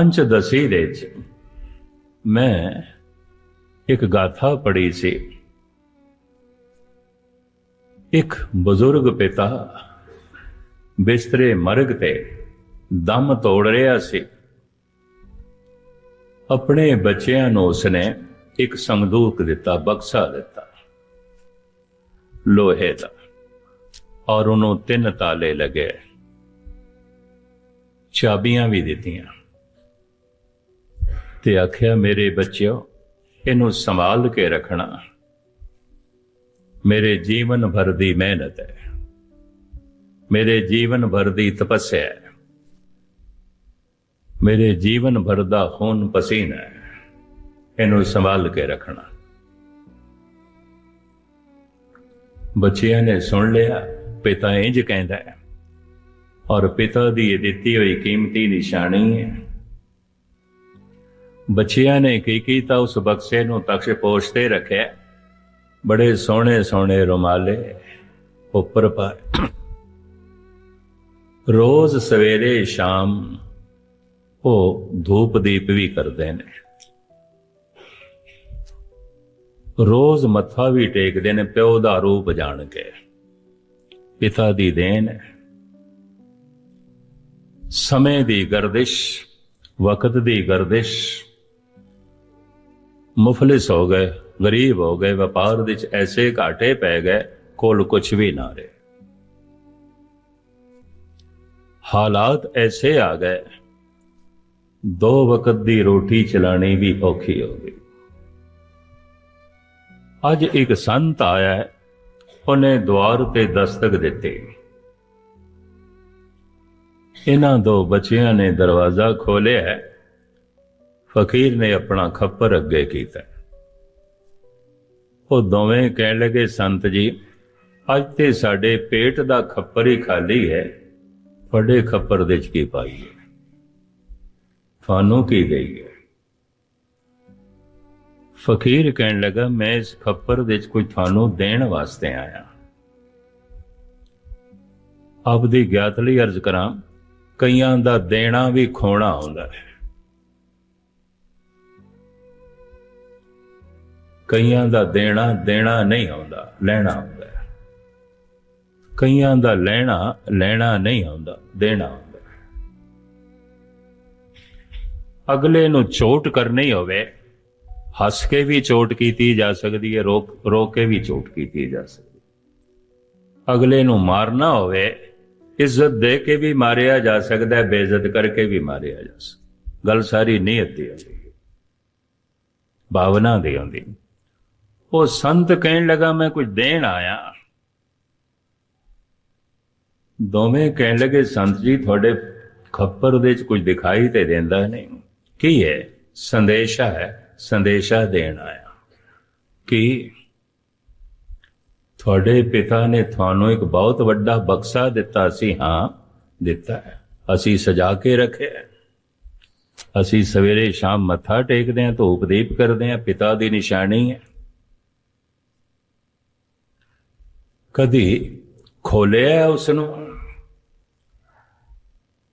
ਅੰਚ ਦਸੀ ਦੇ ਚ ਮੈਂ ਇੱਕ ਗਾਥਾ ਪੜ੍ਹੀ ਸੀ। ਇੱਕ ਬਜ਼ੁਰਗ ਪਿਤਾ ਬਿਸਤਰੇ ਮਰਗ ਤੇ ਦਮ ਤੋੜ ਰਿਹਾ ਸੀ। ਆਪਣੇ ਬੱਚਿਆਂ ਨੂੰ ਉਸਨੇ ਇੱਕ ਸੰਦੂਕ ਦਿੱਤਾ, ਬਕਸਾ ਦਿੱਤਾ। ਲੋਹੇ ਦਾ ਔਰ ਉਹਨੂੰ ਤਿੰਨ ਤਾਲੇ ਲਗੇ। ਚਾਬੀਆਂ ਵੀ ਦਿੱਤੀਆਂ। ਤੇ ਆਖਿਆ, ਮੇਰੇ ਬੱਚਿਓ, ਇਹਨੂੰ ਸੰਭਾਲ ਕੇ ਰੱਖਣਾ ਮੇਰੇ ਜੀਵਨ ਭਰ ਦੀ ਮਿਹਨਤ ਹੈ। ਮੇਰੇ ਜੀਵਨ ਭਰ ਦੀ ਤਪੱਸਿਆ ਹੈ। ਮੇਰੇ ਜੀਵਨ ਭਰ ਦਾ ਖੂਨ ਪਸੀਨਾ ਹੈ। ਇਹਨੂੰ ਸੰਭਾਲ ਕੇ ਰੱਖਣਾ। ਬੱਚਿਆਂ ਨੇ ਸੁਣ ਲਿਆ, ਪਿਤਾ ਇੰਜ ਕਹਿੰਦਾ ਹੈ, ਔਰ ਪਿਤਾ ਦੀ ਇਹ ਦਿੱਤੀ ਹੋਈ ਕੀਮਤੀ ਨਿਸ਼ਾਨੀ ਹੈ ਬੱਚਿਆਂ ਨੇ ਕੀ ਕੀਤਾ? ਉਸ ਬਕਸੇ ਨੂੰ ਤਖਸ਼ ਪੋਸ਼ਤੇ ਰੱਖਿਆ ਬੜੇ ਸੋਹਣੇ ਸੋਹਣੇ ਰੁਮਾਲੇ ਉੱਪਰ ਪਾਏ। ਰੋਜ਼ ਸਵੇਰੇ ਸ਼ਾਮ ਉਹ ਧੂਪ ਦੀਪ ਵੀ ਕਰਦੇ ਨੇ। ਰੋਜ਼ ਮੱਥਾ ਵੀ ਟੇਕਦੇ ਨੇ, ਪਿਓ ਦਾ ਰੂਪ ਜਾਣ ਕੇ ਪਿਤਾ ਦੀ ਦੇਣ। ਸਮੇਂ ਦੀ ਗਰਦਿਸ਼, ਵਕਤ ਦੀ ਗਰਦਿਸ਼। ਮੁਫਲਿਸ ਹੋ ਗਏ, ਗਰੀਬ ਹੋ ਗਏ, ਵਪਾਰ ਵਿੱਚ ਐਸੇ ਘਾਟੇ ਪੈ ਗਏ, ਕੋਲ ਕੁਝ ਵੀ ਨਾ ਰਹੇ। ਹਾਲਾਤ ਐਸੇ ਆ ਗਏ, ਦੋ ਵਕਤ ਦੀ ਰੋਟੀ ਚਲਾਣੀ ਵੀ ਔਖੀ ਹੋ ਗਈ। ਅੱਜ ਇੱਕ ਸੰਤ ਆਇਆ, ਉਹਨੇ ਦੁਆਰ ਤੇ ਦਸਤਕ ਦਿੱਤੀ। ਇਹਨਾਂ ਦੋ ਬੱਚਿਆਂ ਨੇ ਦਰਵਾਜ਼ਾ ਖੋਲਿਆ ਫਕੀਰ ਨੇ ਆਪਣਾ ਖੱਪਰ ਅੱਗੇ ਕੀਤਾ। ਉਹ ਦੋਵੇਂ ਕਹਿਣ ਲੱਗੇ, ਸੰਤ ਜੀ, ਅੱਜ ਤੇ ਸਾਡੇ ਪੇਟ ਦਾ ਖੱਪਰ ਹੀ ਖਾਲੀ ਹੈ। ਵੱਡੇ ਖੱਪਰ ਦੇ ਚ ਕੀ ਪਾਈਏ ਤੁਹਾਨੂੰ ਕੀ ਦੇਈਏ ਫਕੀਰ ਕਹਿਣ ਲੱਗਾ, ਮੈਂ ਇਸ ਖੱਪਰ ਦੇ ਚ ਕੋਈ ਤੁਹਾਨੂੰ ਦੇਣ ਵਾਸਤੇ ਆਇਆ। ਆਪ ਦੀ ਗਿਆਤ ਲਈ ਅਰਜ਼ ਕਰਾਂ, ਕਈਆਂ ਦਾ ਦੇਣਾ ਵੀ ਖੋਣਾ ਹੁੰਦਾ ਹੈ। ਕਈਆਂ ਦਾ ਦੇਣਾ ਦੇਣਾ ਨਹੀਂ ਆਉਂਦਾ, ਲੈਣਾ ਆਉਂਦਾ ਕਈਆਂ ਦਾ ਲੈਣਾ ਲੈਣਾ ਨਹੀਂ ਆਉਂਦਾ, ਦੇਣਾ ਆਉਂਦਾ ਅਗਲੇ ਨੂੰ ਚੋਟ ਕਰਨੀ ਹੋਵੇ, ਹੱਸ ਕੇ ਵੀ ਚੋਟ ਕੀਤੀ ਜਾ ਸਕਦੀ ਹੈ ਰੋਕ ਰੋ ਕੇ ਵੀ ਚੋਟ ਕੀਤੀ ਜਾ ਸਕਦੀ ਅਗਲੇ ਨੂੰ ਮਾਰਨਾ ਹੋਵੇ, ਇੱਜ਼ਤ ਦੇ ਕੇ ਵੀ ਮਾਰਿਆ ਜਾ ਸਕਦਾ ਹੈ, ਬੇਇੱਜ਼ਤ ਕਰਕੇ ਵੀ ਮਾਰਿਆ ਜਾ ਸਕਦਾ ਗੱਲ ਸਾਰੀ ਨੀਅਤ ਦੀ ਆਉਂਦੀ ਭਾਵਨਾ ਦੀ ਆਉਂਦੀ ਉਹ ਸੰਤ ਕਹਿਣ ਲੱਗਾ, ਮੈਂ ਕੁਝ ਦੇਣ ਆਇਆ ਦੋਵੇਂ ਕਹਿਣ ਲੱਗੇ, ਸੰਤ ਜੀ, ਤੁਹਾਡੇ ਖੱਪਰ ਦੇ ਵਿੱਚ ਕੁਝ ਦਿਖਾਈ ਤੇ ਦਿੰਦਾ ਨਹੀਂ। ਕੀ ਹੈ? ਸੰਦੇਸ਼ਾ ਹੈ, ਸੰਦੇਸ਼ਾ ਦੇਣ ਆਇਆ। ਕਿ ਤੁਹਾਡੇ ਪਿਤਾ ਨੇ ਤੁਹਾਨੂੰ ਇੱਕ ਬਹੁਤ ਵੱਡਾ ਬਕਸਾ ਦਿੱਤਾ ਸੀ? ਹਾਂ, ਦਿੱਤਾ ਹੈ। ਅਸੀਂ ਸਜਾ ਕੇ ਰੱਖਿਆ ਅਸੀਂ ਸਵੇਰੇ ਸ਼ਾਮ ਮੱਥਾ ਟੇਕਦੇ ਹਾਂ ਧੂਪ ਦੀਪ ਕਰਦੇ ਹਾਂ, ਪਿਤਾ ਦੀ ਨਿਸ਼ਾਨੀ ਹੈ। ਕਦੀ ਖੋਲਿਆ ਉਸ ਨੂੰ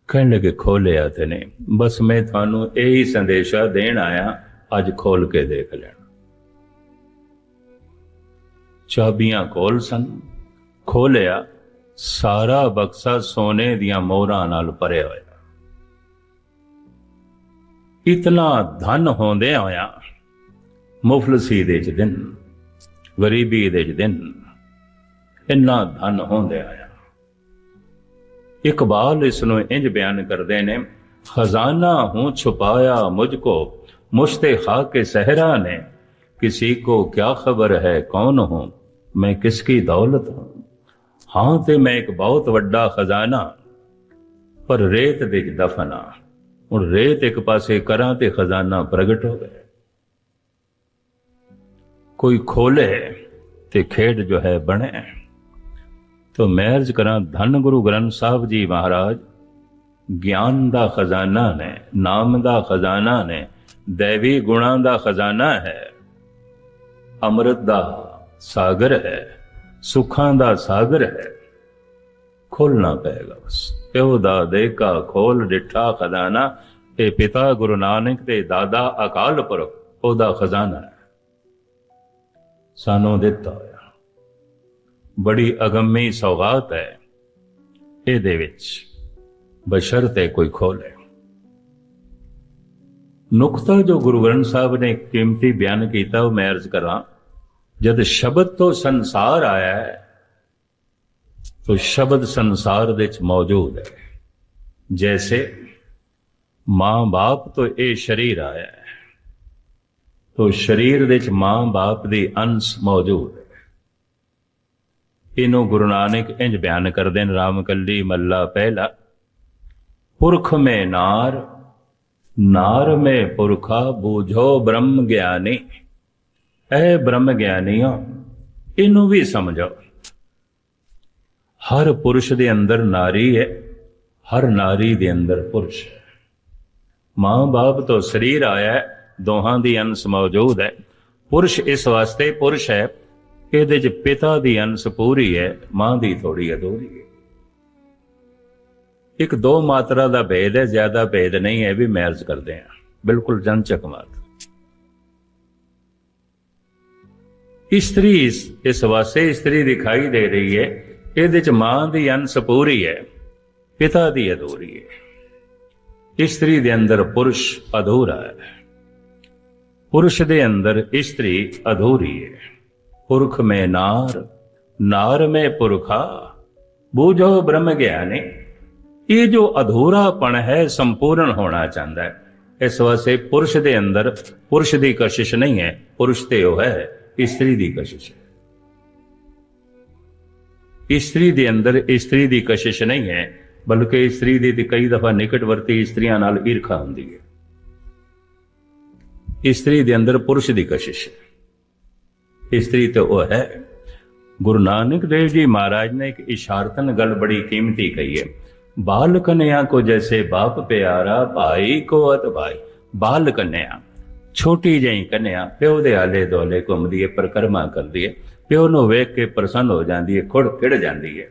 ਕਹਿਣ ਲੱਗੇ, ਖੋਲਿਆ ਤੇ ਨਹੀਂ। ਬਸ ਮੈਂ ਤੁਹਾਨੂੰ ਇਹੀ ਸੰਦੇਸ਼ਾ ਦੇਣ ਆਇਆ, ਅੱਜ ਖੋਲ ਕੇ ਦੇਖ ਲੈਣਾ। ਚਾਬੀਆਂ ਕੋਲ ਸਨ। ਖੋਲਿਆ, ਸਾਰਾ ਬਕਸਾ ਸੋਨੇ ਦੀਆਂ ਮੋਹਰਾਂ ਨਾਲ ਭਰਿਆ ਹੋਇਆ। ਇਤਨਾ ਧਨ ਹੁੰਦੇ ਹੋਇਆ, ਮੁਫਲਸੀ ਦੇ ਚ ਦਿਨ, ਗਰੀਬੀ ਦੇ ਚ ਦਿਨ ਇੰਨਾ ਧਨ ਹੁੰਦੇ ਆਇਆ ਇਕਬਾਲ ਇਸ ਨੂੰ ਇੰਜ ਬਿਆਨ ਕਰਦੇ ਨੇ ਖਜ਼ਾਨਾ ਹੂੰ ਛੁਪਾਇਆ ਮੁਝ ਕੋ ਮੁਸ਼ਤੇ ਖਾ ਕੇ सहरा ने किसी को क्या खबर है कौन हूं मैं किसकी दौलत हूं ਹਾਂ ਤੇ ਮੈਂ ਇੱਕ ਬਹੁਤ ਵੱਡਾ ਖਜ਼ਾਨਾ ਪਰ ਰੇਤ ਦੇ ਵਿੱਚ ਦਫਨ ਆ ਹੁਣ ਰੇਤ ਇੱਕ ਪਾਸੇ ਕਰਾਂ ਤੇ ਖਜ਼ਾਨਾ ਪ੍ਰਗਟ ਹੋ ਗਿਆ ਕੋਈ ਖੋਲੇ ਤੇ ਖੇਡ ਜੋ ਹੈ ਬਣੇ ਤੋ ਮੈਂ ਕਰਾਂ ਧੰਨ ਗੁਰੂ ਗ੍ਰੰਥ ਸਾਹਿਬ ਜੀ ਮਹਾਰਾਜ। ਗਿਆਨ ਦਾ ਖਜ਼ਾਨਾ ਨੇ, ਨਾਮ ਦਾ ਖਜ਼ਾਨਾ ਨੇ, ਦੇਵੀ ਗੁਣਾਂ ਦਾ ਖਜ਼ਾਨਾ ਹੈ। ਅੰਮ੍ਰਿਤ ਦਾ ਸਾਗਰ ਹੈ, ਸੁੱਖਾਂ ਦਾ ਸਾਗਰ ਹੈ। ਖੋਲਣਾ ਪਏਗਾ ਬਸ ਪਿਓ ਦਾ ਦੇਕਾ ਖੋਲ, ਡਿਠਾ ਖਜ਼ਾਨਾ। ਇਹ ਪਿਤਾ ਗੁਰੂ ਨਾਨਕ ਤੇ ਦਾਦਾ ਅਕਾਲ ਪੁਰਖ, ਉਹਦਾ ਖਜ਼ਾਨਾ ਹੈ। ਸਾਨੂੰ ਦਿੱਤਾ ਬੜੀ ਅਗੰਮੀ ਸੌਗਾਤ ਹੈ। ਇਹਦੇ ਵਿੱਚ ਬਸ਼ਰਤੇ ਕੋਈ ਖੋਲੇ ਨੁਕਤਾ ਜੋ ਗੁਰੂ ਗ੍ਰੰਥ ਸਾਹਿਬ ਨੇ ਕੀਮਤੀ ਬਿਆਨ ਕੀਤਾ, ਉਹ ਮੈਂ ਅਰਜ਼ ਕਰਾਂ, ਜਦ ਸ਼ਬਦ ਤੋਂ ਸੰਸਾਰ ਆਇਆ ਹੈ, ਤੋ ਸ਼ਬਦ ਸੰਸਾਰ ਦੇ ਵਿੱਚ ਮੌਜੂਦ ਹੈ। ਜੈਸੇ ਮਾਂ-ਬਾਪ ਤੋਂ ਇਹ ਸਰੀਰ ਆਇਆ ਹੈ, ਤੋ ਸਰੀਰ ਦੇ ਵਿੱਚ ਮਾਂ-ਬਾਪ ਦੇ ਅੰਸ਼ ਮੌਜੂਦ ਹੈ। ਇਹਨੂੰ ਗੁਰੂ ਨਾਨਕ ਇੰਜ ਬਿਆਨ ਕਰਦੇ ਨੇ, ਰਾਮ ਕੱਲੀ ਮੱਲਾ ਪਹਿਲਾ। ਪੁਰਖ ਮੇ ਨਾਰ ਨਾਰ ਮੇ ਪੁਰਖਾ ਬੂਝੋ ਬ੍ਰਹਮ ਗਿਆਨੀ। ਐ ਬ੍ਰਹਮ ਗਿਆਨੀਆਂ, ਇਹਨੂੰ ਵੀ ਸਮਝੋ। ਹਰ ਪੁਰਸ਼ ਦੇ ਅੰਦਰ ਨਾਰੀ ਹੈ, ਹਰ ਨਾਰੀ ਦੇ ਅੰਦਰ ਪੁਰਸ਼। ਮਾਂ-ਬਾਪ ਤੋਂ ਸਰੀਰ ਆਇਆ, ਦੋਹਾਂ ਦੀ ਅੰਸ਼ ਮੌਜੂਦ ਹੈ। ਪੁਰਸ਼ ਇਸ ਵਾਸਤੇ ਪੁਰਸ਼ ਹੈ ਇਹਦੇ ਚ ਪਿਤਾ ਦੀ ਅੰਸ਼ ਪੂਰੀ ਹੈ, ਮਾਂ ਦੀ ਥੋੜੀ ਅਧੂਰੀ ਹੈ। ਇੱਕ ਦੋ ਮਾਤਰਾ ਦਾ ਭੇਦ ਹੈ, ਜ਼ਿਆਦਾ ਭੇਦ ਨਹੀਂ ਹੈ ਵੀ ਮੈਰਜ ਕਰਦੇ ਆ ਬਿਲਕੁਲ ਜਨਚਕ ਮਾਤ। ਇਸਤਰੀ ਇਸ ਵਾਸਤੇ ਇਸਤਰੀ ਦਿਖਾਈ ਦੇ ਰਹੀ ਹੈ, ਇਹਦੇ ਚ ਮਾਂ ਦੀ ਅੰਸ਼ ਪੂਰੀ ਹੈ, ਪਿਤਾ ਦੀ ਅਧੂਰੀ ਹੈ। ਇਸਤਰੀ ਦੇ ਅੰਦਰ ਪੁਰਸ਼ ਅਧੂਰਾ ਹੈ। ਪੁਰਸ਼ ਦੇ ਅੰਦਰ ਇਸਤਰੀ ਅਧੂਰੀ ਹੈ। ਪੁਰਖ ਮੈਂ ਨਾਰ ਨਾਰ ਮੈਂ ਪੁਰਖਾ, ਬੂਝੋ ਬ੍ਰਹਮ ਗਿਆਨੀ। ਇਹ ਜੋ ਅਧੂਰਾਪਣ ਹੈ, ਸੰਪੂਰਨ ਹੋਣਾ ਚਾਹੁੰਦਾ ਹੈ। ਇਸ ਵਾਸਤੇ ਪੁਰਸ਼ ਦੇ ਅੰਦਰ ਪੁਰਸ਼ ਦੀ ਕਸ਼ਿਸ਼ ਨਹੀਂ ਹੈ, ਪੁਰਸ਼ ਤੇ ਉਹ ਹੈ, ਇਸਤਰੀ ਦੀ ਕਸ਼ਿਸ਼ ਹੈ। ਇਸਤਰੀ ਦੇ ਅੰਦਰ ਇਸਤਰੀ ਦੀ ਕਸ਼ਿਸ਼ ਨਹੀਂ ਹੈ, ਬਲਕਿ ਇਸਤਰੀ ਦੀ ਤੇ ਕਈ ਦਫਾ ਨਿਕਟਵਰਤੀ ਇਸਤਰੀਆਂ ਨਾਲ ਈਰਖਾ ਹੁੰਦੀ ਹੈ। ਇਸਤਰੀ ਦੇ ਅੰਦਰ ਪੁਰਸ਼ ਦੀ ਕਸ਼ਿਸ਼ ਹੈ। ਇਸਤਰੀ ਤੇ ਉਹ ਹੈ, ਗੁਰੂ ਨਾਨਕ ਦੇਵ ਜੀ ਮਹਾਰਾਜ ਨੇ ਇੱਕ ਇਸ਼ਾਰਤਨ ਗੱਲ ਬੜੀ ਕੀਮਤੀ ਕਹੀ ਹੈ। ਬਾਲ ਕਨਿਆ ਕੋ ਜੈਸੇ ਬਾਪ ਪਿਆਰਾ, ਭਾਈ ਕੋ ਅਤ ਭਾਈ। ਬਾਲ ਕਨਿਆ ਛੋਟੀ ਜਿਹੀ ਕਨਿਆ, ਪਿਓ ਦੇ ਆਲੇ ਦੋਲੇ ਘੁੰਮਦੀ ਹੈ, ਪਰਕਰਮਾ ਕਰਦੀ ਹੈ। ਪਿਓ ਨੂੰ ਵੇਖ ਕੇ ਪ੍ਰਸੰਨ ਹੋ ਜਾਂਦੀ ਹੈ, ਖੁੜ ਖਿੜ ਜਾਂਦੀ ਹੈ।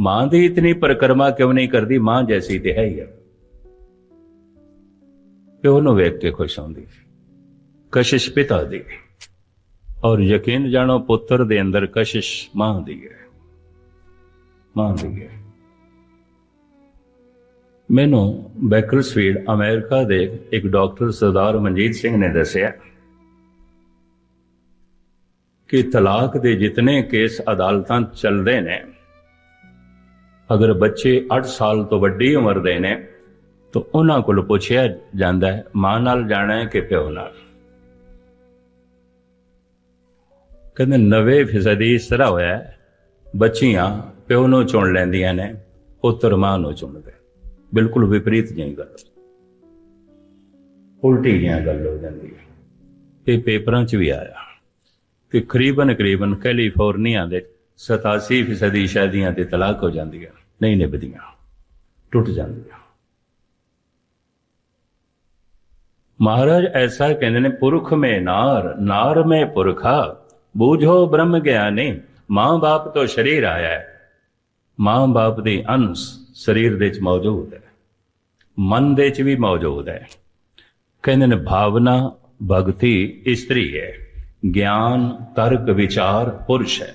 ਮਾਂ ਦੀ ਇਤਨੀ ਪਰਕਰਮਾ ਕਿਉਂ ਨਹੀਂ ਕਰਦੀ? ਮਾਂ ਜੈਸੀ ਤੇ ਹੈ ਹੀ ਹੈ। ਪਿਓ ਨੂੰ ਵੇਖ ਕੇ ਖੁਸ਼ ਹੁੰਦੀ ਕਸ਼ਿਸ਼ ਪਿਤਾ ਦੀ। ਔਰ ਯਕੀਨ ਜਾਣੋ, ਪੁੱਤਰ ਦੇ ਅੰਦਰ ਕਸ਼ਿਸ਼ ਮਾਂ ਦੀ ਹੈ। ਮਾਂ ਦੀ ਹੈ। ਮੈਨੂੰ ਬੈਕਰਸਫੀਲਡ ਅਮਰੀਕਾ ਦੇ ਇੱਕ ਡਾਕਟਰ ਸਰਦਾਰ ਮਨਜੀਤ ਸਿੰਘ ਨੇ ਦੱਸਿਆ ਕਿ ਤਲਾਕ ਦੇ ਜਿਤਨੇ ਕੇਸ ਅਦਾਲਤਾਂ ਚੱਲਦੇ ਨੇ, ਅਗਰ ਬੱਚੇ 8 ਸਾਲ ਤੋਂ ਵੱਡੀ ਉਮਰ ਦੇ ਨੇ, ਤਾਂ ਉਹਨਾਂ ਕੋਲ ਪੁੱਛਿਆ ਜਾਂਦਾ ਹੈ, ਮਾਂ ਨਾਲ ਜਾਣਾ ਹੈ ਕਿ ਪਿਓ ਨਾਲ? ਕਹਿੰਦੇ 90% ਇਸ ਤਰ੍ਹਾਂ ਹੋਇਆ ਬੱਚੀਆਂ ਪਿਓ ਨੂੰ ਚੁਣ ਲੈਂਦੀਆਂ ਨੇ, ਪੁੱਤਰ ਮਾਂ ਨੂੰ ਚੁਣਦੇ। ਬਿਲਕੁਲ ਵਿਪਰੀਤ ਜਿਹੀ ਗੱਲ। ਉਲਟੀ ਜਿਹੀ ਗੱਲ ਹੋ ਜਾਂਦੀ ਹੈ। ਇਹ ਪੇਪਰਾਂ 'ਚ ਵੀ ਆਇਆ ਕਿ ਕਰੀਬਨ ਕਰੀਬਨ ਕੈਲੀਫੋਰਨੀਆ ਦੇ 87% ਸ਼ਾਦੀਆਂ ਤੇ ਤਲਾਕ ਹੋ ਜਾਂਦੀਆਂ, ਨਹੀਂ ਨਿਭਦੀਆਂ, ਟੁੱਟ ਜਾਂਦੀਆਂ। ਮਹਾਰਾਜ ਐਸਾ ਕਹਿੰਦੇ ਨੇ, ਪੁਰਖ ਮੇ ਨਾਰ ਨਾਰ ਮੇ ਪੁਰਖਾ ਬੂਝੋ ਬ੍ਰਹਮ ਗਿਆਨੀ ਮਾਂ ਬਾਪ ਤੋਂ ਸ਼ਰੀਰ ਆਇਆ ਹੈ। ਮਾਂ ਬਾਪ ਦੀ ਅੰਸ਼ ਸਰੀਰ ਦੇ ਵਿੱਚ ਮੌਜੂਦ ਹੈ। ਮਨ ਦੇ ਵਿੱਚ ਵੀ ਮੌਜੂਦ ਹੈ। ਕਹਿੰਦੇ ਨੇ ਭਾਵਨਾ, ਭਗਤੀ ਇਸਤਰੀ ਹੈ। ਗਿਆਨ, ਤਰਕ, ਵਿਚਾਰ ਪੁਰਸ਼ ਹੈ।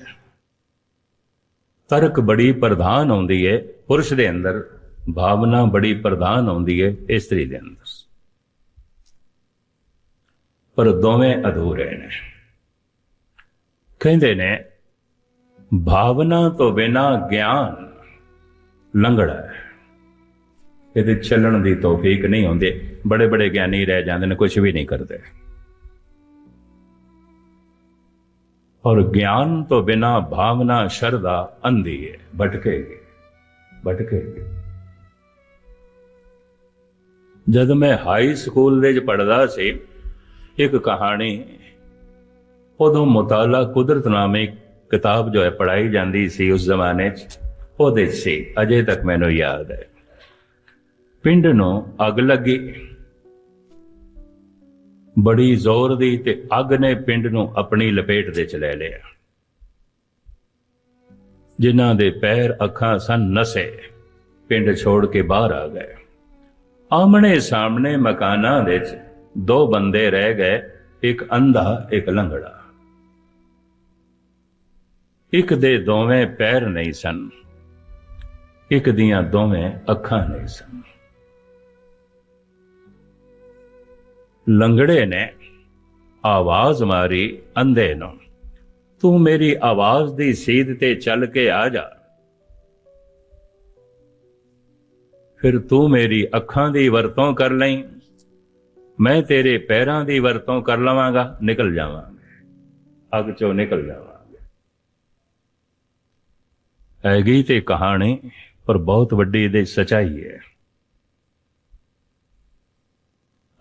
ਤਰਕ ਬੜੀ ਪ੍ਰਧਾਨ ਹੁੰਦੀ ਹੈ ਪੁਰਸ਼ ਦੇ ਅੰਦਰ, ਭਾਵਨਾ ਬੜੀ ਪ੍ਰਧਾਨ ਹੁੰਦੀ ਹੈ ਇਸਤਰੀ ਦੇ ਅੰਦਰ। ਪਰ ਦੋਵੇਂ ਅਧੂਰੇ ਨੇ। ਕਹਿੰਦੇ ਨੇ, ਭਾਵਨਾ ਤੋਂ ਬਿਨਾ ਗਿਆਨ ਲੰਗੜਾ ਹੈ। ਇਹਦੇ ਚੱਲਣ ਦੀ ਤੌਫੀਕ ਨਹੀਂ ਹੁੰਦੀ। ਬੜੇ ਬੜੇ ਗਿਆਨੀ ਰਹਿ ਜਾਂਦੇ ਨੇ ਕੁਝ ਵੀ ਨਹੀਂ ਕਰਦੇ। ਔਰ ਗਿਆਨ ਤੋਂ ਬਿਨਾ ਭਾਵਨਾ ਸ਼ਰਦਾ ਅੰਧੀ ਹੈ ਭਟਕੇਗੀ ਭਟਕੇਗੀ ਜਦ ਮੈਂ ਹਾਈ ਸਕੂਲ ਦੇ ਵਿੱਚ ਪੜਦਾ ਸੀ, ਇੱਕ ਕਹਾਣੀ ਉਦੋਂ ਮੁਤਾਲਾ ਕੁਦਰਤ ਨਾਮੇ ਕਿਤਾਬ ਜੋ ਹੈ ਪੜਾਈ ਜਾਂਦੀ ਸੀ ਉਸ ਜ਼ਮਾਨੇ 'ਚ, ਉਹਦੇ 'ਚ ਸੀ। ਅਜੇ ਤੱਕ ਮੈਨੂੰ ਯਾਦ ਹੈ। ਪਿੰਡ ਨੂੰ ਅੱਗ ਲੱਗੀ। ਬੜੀ ਜ਼ੋਰ ਦੀ ਤੇ ਅੱਗ ਨੇ ਪਿੰਡ ਨੂੰ ਆਪਣੀ ਲਪੇਟ ਦੇ ਚ ਲੈ ਲਿਆ। ਜਿਨ੍ਹਾਂ ਦੇ ਪੈਰ ਅੱਖਾਂ ਸਨ ਨਸੇ, ਪਿੰਡ ਛੋੜ ਕੇ ਬਾਹਰ ਆ ਗਏ। ਆਮਣੇ ਸਾਹਮਣੇ ਮਕਾਨਾਂ ਵਿੱਚ ਦੋ ਬੰਦੇ ਰਹਿ ਗਏ, ਇੱਕ ਅੰਧਾ, ਇੱਕ ਲੰਗੜਾ। ਇੱਕ ਦੇ ਦੋਵੇਂ ਪੈਰ ਨਹੀਂ ਸਨ, ਇੱਕ ਦੀਆਂ ਦੋਵੇਂ ਅੱਖਾਂ ਨਹੀਂ ਸਨ। ਲੰਗੜੇ ਨੇ ਆਵਾਜ਼ ਮਾਰੀ ਅੰਧੇ ਨੂੰ, ਤੂੰ ਮੇਰੀ ਆਵਾਜ਼ ਦੀ ਸੀਧ ਤੇ ਚੱਲ ਕੇ ਆ ਜਾ। ਫਿਰ ਤੂੰ ਮੇਰੀ ਅੱਖਾਂ ਦੀ ਵਰਤੋਂ ਕਰ ਲਈ, ਮੈਂ ਤੇਰੇ ਪੈਰਾਂ ਦੀ ਵਰਤੋਂ ਕਰ ਲਵਾਂਗਾ, ਨਿਕਲ ਜਾਵਾਂਗੇ। ਅੱਗ ਚੋਂ ਨਿਕਲ ਜਾਵਾਂ ਹੈਗੀ ਤੇ ਕਹਾਣੀ ਪਰ ਬਹੁਤ ਵੱਡੀ ਇਹਦੇ ਸਚਾਈ ਹੈ।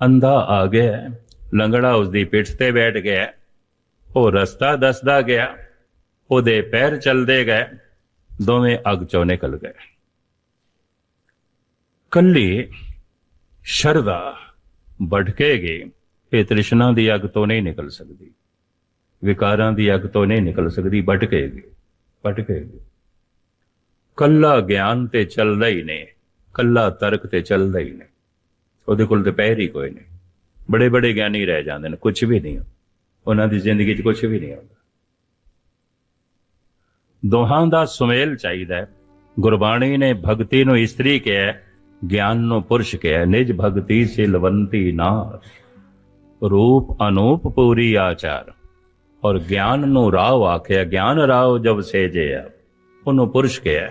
ਅੰਧਾ ਆ ਗਿਆ, ਲੰਗੜਾ ਉਸ ਦੀ ਪਿੱਠ ਤੇ ਬੈਠ ਗਿਆ, ਉਹ ਰਸਤਾ ਦੱਸਦਾ ਗਿਆ, ਉਹਦੇ ਪੈਰ ਚੱਲਦੇ ਗਏ, ਦੋਵੇਂ ਅੱਗ ਚੋਂ ਨਿਕਲ ਗਏ। ਕੱਲੀ ਸ਼ਰਦਾ ਭਟਕੇਗੀ ਇਹ ਤ੍ਰਿਸ਼ਨਾ ਦੀ ਅੱਗ ਤੋਂ ਨਹੀਂ ਨਿਕਲ ਸਕਦੀ, ਵਿਕਾਰਾਂ ਦੀ ਅੱਗ ਤੋਂ ਨਹੀਂ ਨਿਕਲ ਸਕਦੀ ਭਟਕੇਗੀ ਭਟਕੇਗੀ ਕੱਲਾ ਗਿਆਨ ਤੇ ਚੱਲਦਾ ਹੀ ਨਹੀਂ, ਕੱਲਾ ਤਰਕ ਤੇ ਚੱਲਦਾ ਹੀ ਨਹੀਂ। ਉਹਦੇ ਕੋਲ ਤੇ ਪੈਰ ਹੀ ਕੋਈ ਨਹੀਂ। ਬੜੇ ਬੜੇ ਗਿਆਨੀ ਰਹਿ ਜਾਂਦੇ ਨੇ ਕੁਝ ਵੀ ਨਹੀਂ। ਉਹਨਾਂ ਦੀ ਜ਼ਿੰਦਗੀ 'ਚ ਕੁਝ ਵੀ ਨਹੀਂ ਆਉਂਦਾ ਦੋਹਾਂ ਦਾ ਸੁਮੇਲ ਚਾਹੀਦਾ ਹੈ। ਗੁਰਬਾਣੀ ਨੇ ਭਗਤੀ ਨੂੰ ਇਸਤਰੀ ਕਿਹਾ ਗਿਆਨ ਨੂੰ ਪੁਰਸ਼ ਕਿਹਾ ਨਿਜ ਭਗਤੀ ਸਿਲਵੰਤੀ ਨਾ ਰੂਪ ਅਨੂਪ ਪੂਰੀ ਆਚਾਰ। ਔਰ ਗਿਆਨ ਨੂੰ ਰਾਵ ਆਖਿਆ, ਗਿਆਨ ਰਾਵ ਜਬ ਸੇਜਿਆ। ਉਹਨੂੰ ਪੁਰਸ਼ ਕਿਹਾ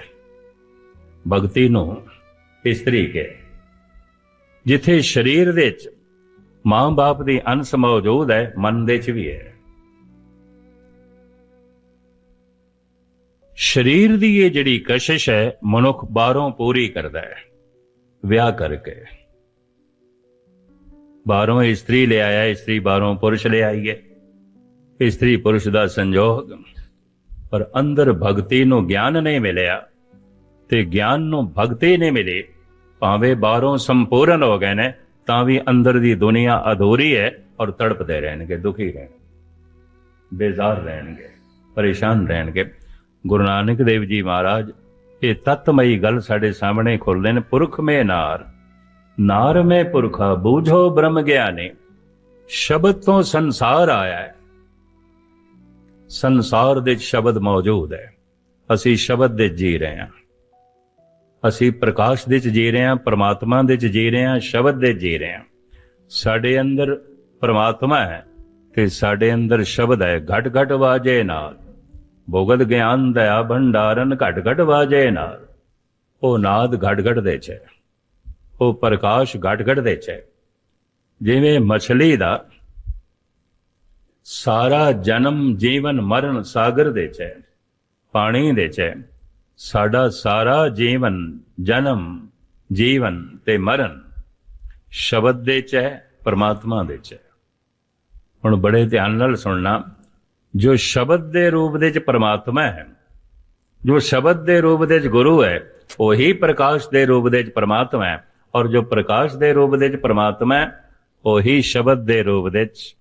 ਭਗਤੀ ਨੂੰ ਇਸਤਰੀ ਕਿਹਾ ਜਿੱਥੇ ਸਰੀਰ ਦੇ ਵਿੱਚ ਮਾਂ-ਬਾਪ ਦੀ ਅੰਸ਼ ਮੌਜੂਦ ਹੈ, ਮਨ ਦੇ ਵਿੱਚ ਵੀ ਹੈ। ਸਰੀਰ ਦੀ ਇਹ ਜਿਹੜੀ ਕਸ਼ਿਸ਼ ਹੈ, ਮਨੁੱਖ ਬਾਹਰੋਂ ਪੂਰੀ ਕਰਦਾ ਹੈ, ਵਿਆਹ ਕਰਕੇ। ਬਾਹਰੋਂ ਇਸਤਰੀ ਲੈ ਆਇਆ ਇਸਤਰੀ ਬਾਹਰੋਂ ਪੁਰਸ਼ ਲੈ ਆਈ ਹੈ। ਇਸਤਰੀ ਪੁਰਸ਼ ਦਾ ਸੰਜੋਗ, ਪਰ ਅੰਦਰ ਭਗਤੀ ਨੂੰ ਗਿਆਨ ਨਹੀਂ ਮਿਲਿਆ। ਤੇ ਗਿਆਨ ਨੂੰ ਭਗਤੀ ਨੇ ਮਿਲੇ। ਭਾਵੇਂ ਬਾਹਰੋਂ ਸੰਪੂਰਨ ਹੋ ਗਏ ਨੇ, ਤਾਂ ਵੀ ਅੰਦਰ ਦੀ ਦੁਨੀਆ ਅਧੂਰੀ ਹੈ ਔਰ ਤੜਪਦੇ ਰਹਿਣਗੇ, ਦੁਖੀ ਰਹਿਣਗੇ। ਬੇਜ਼ਾਰ ਰਹਿਣਗੇ, ਪਰੇਸ਼ਾਨ ਰਹਿਣਗੇ। ਗੁਰੂ ਨਾਨਕ ਦੇਵ ਜੀ ਮਹਾਰਾਜ, ਇਹ ਤਤਮਈ ਗੱਲ ਸਾਡੇ ਸਾਹਮਣੇ ਖੋਲਦੇ ਨੇ, ਪੁਰਖ ਮੇ ਨਾਰ। ਨਾਰ ਮੇ ਪੁਰਖਾ, ਬੂਝੋ ਬ੍ਰਹਮ ਗਿਆਨੀ। ਸ਼ਬਦ ਤੋਂ ਸੰਸਾਰ ਆਇਆ ਹੈ। ਸੰਸਾਰ ਦੇ ਸ਼ਬਦ ਮੌਜੂਦ ਹੈ। ਅਸੀਂ ਸ਼ਬਦ ਦੇ ਜੀ ਰਹੇ ਹਾਂ। ਅਸੀਂ ਪ੍ਰਕਾਸ਼ ਦੇ ਚ ਜੀ ਰਹੇ ਹਾਂ, ਪ੍ਰਮਾਤਮਾ ਦੇ ਚ ਜੀ ਰਹੇ ਹਾਂ, ਸ਼ਬਦ ਦੇ ਜੀ ਰਹੇ ਹਾਂ। ਸਾਡੇ ਅੰਦਰ ਪ੍ਰਮਾਤਮਾ ਹੈ ਤੇ ਸਾਡੇ ਅੰਦਰ ਸ਼ਬਦ ਹੈ, ਘਟ ਘਟ ਵਾਜੇ ਨਾਲ। ਭੋਗਤ ਗਿਆਨ ਦਇਆ ਭੰਡਾਰਨ ਘਟ ਘਟ ਵਾਜੇ ਨਾਲ। ਉਹ ਨਾਦ ਘਟ ਘਟ ਦੇ ਚ ਉਹ ਪ੍ਰਕਾਸ਼ ਘਟ ਘਟ ਦੇ ਚ ਜਿਵੇਂ ਮਛਲੀ ਦਾ ਸਾਰਾ ਜਨਮ ਜੀਵਨ ਮਰਨ ਸਾਗਰ ਦੇ ਚ ਪਾਣੀ ਦੇ ਚ ਸਾਡਾ ਸਾਰਾ ਜੀਵਨ ਜਨਮ, ਜੀਵਨ ਤੇ ਮਰਨ ਸ਼ਬਦ ਦੇ ਚ ਹੈ, ਪਰਮਾਤਮਾ ਦੇ ਚ ਹੈ। ਹੁਣ ਬੜੇ ਧਿਆਨ ਨਾਲ ਸੁਣਨਾ, ਜੋ ਸ਼ਬਦ ਦੇ ਰੂਪ ਦੇ ਚ ਪਰਮਾਤਮਾ ਹੈ, ਜੋ ਸ਼ਬਦ ਦੇ ਰੂਪ ਦੇ ਚ ਗੁਰੂ ਹੈ, ਉਹੀ ਪ੍ਰਕਾਸ਼ ਦੇ ਰੂਪ ਦੇ ਚ ਪਰਮਾਤਮਾ ਹੈ, ਔਰ ਜੋ ਪ੍ਰਕਾਸ਼ ਦੇ ਰੂਪ ਦੇ ਚ ਪਰਮਾਤਮਾ ਹੈ, ਉਹੀ ਸ਼ਬਦ ਦੇ ਰੂਪ ਦੇ ਚ